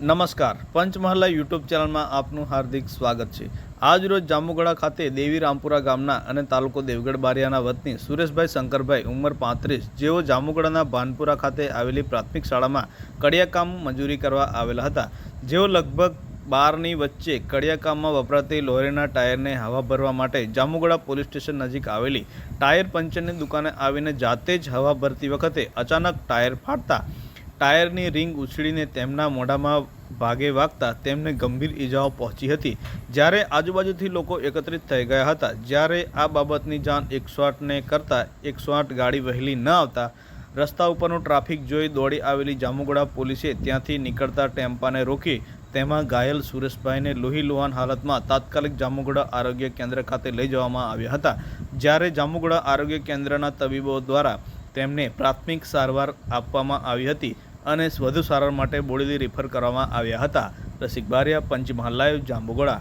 નમસ્કાર. પંચમહાલા યુટ્યુબ ચેનલમાં આપનું હાર્દિક સ્વાગત છે. આજરોજ જાંબુગડા ખાતે દેવી રામપુરા ગામના અને તાલુકો દેવગઢ બારિયાના વતની સુરેશભાઈ શંકરભાઈ ઉંમર પાંત્રીસ જેઓ જાંબુગડાના ભાનપુરા ખાતે આવેલી પ્રાથમિક શાળામાં કડિયાકામ મજૂરી કરવા આવેલા હતા. જેઓ લગભગ બારની વચ્ચે કડિયાકામમાં વપરાતી લોરીના ટાયરને હવા ભરવા માટે જાંબુગડા પોલીસ સ્ટેશન નજીક આવેલી ટાયર પંચરની દુકાને આવીને જાતે જ હવા ભરતી વખતે અચાનક ટાયર ફાટતા ટાયરની રિંગ ઉછળીને તેમના મોઢામાં ભાગે વાગતા તેમને ગંભીર ઈજાઓ પહોંચી હતી. જ્યારે આજુબાજુથી લોકો એકત્રિત થઈ ગયા હતા, જ્યારે આ બાબતની જાણ એકસો આઠને કરતાં એકસો આઠ ગાડી વહેલી ન આવતા, રસ્તા ઉપરનું ટ્રાફિક જોઈ દોડી આવેલી જામુગડા પોલીસે ત્યાંથી નીકળતા ટેમ્પાને રોકી, તેમાં ઘાયલ સુરેશભાઈને લોહી લુહાન હાલતમાં તાત્કાલિક જામુગડા આરોગ્ય કેન્દ્ર ખાતે લઈ જવામાં આવ્યા હતા. જ્યારે જામુગડા આરોગ્ય કેન્દ્રના તબીબો દ્વારા તેમને પ્રાથમિક સારવાર આપવામાં આવી હતી અને વધુ સારવાર માટે બોડેલી રિફર કરવામાં આવ્યા હતા. રસિક બારિયા પંચમહાલ લાઈવ જાંબુગડા.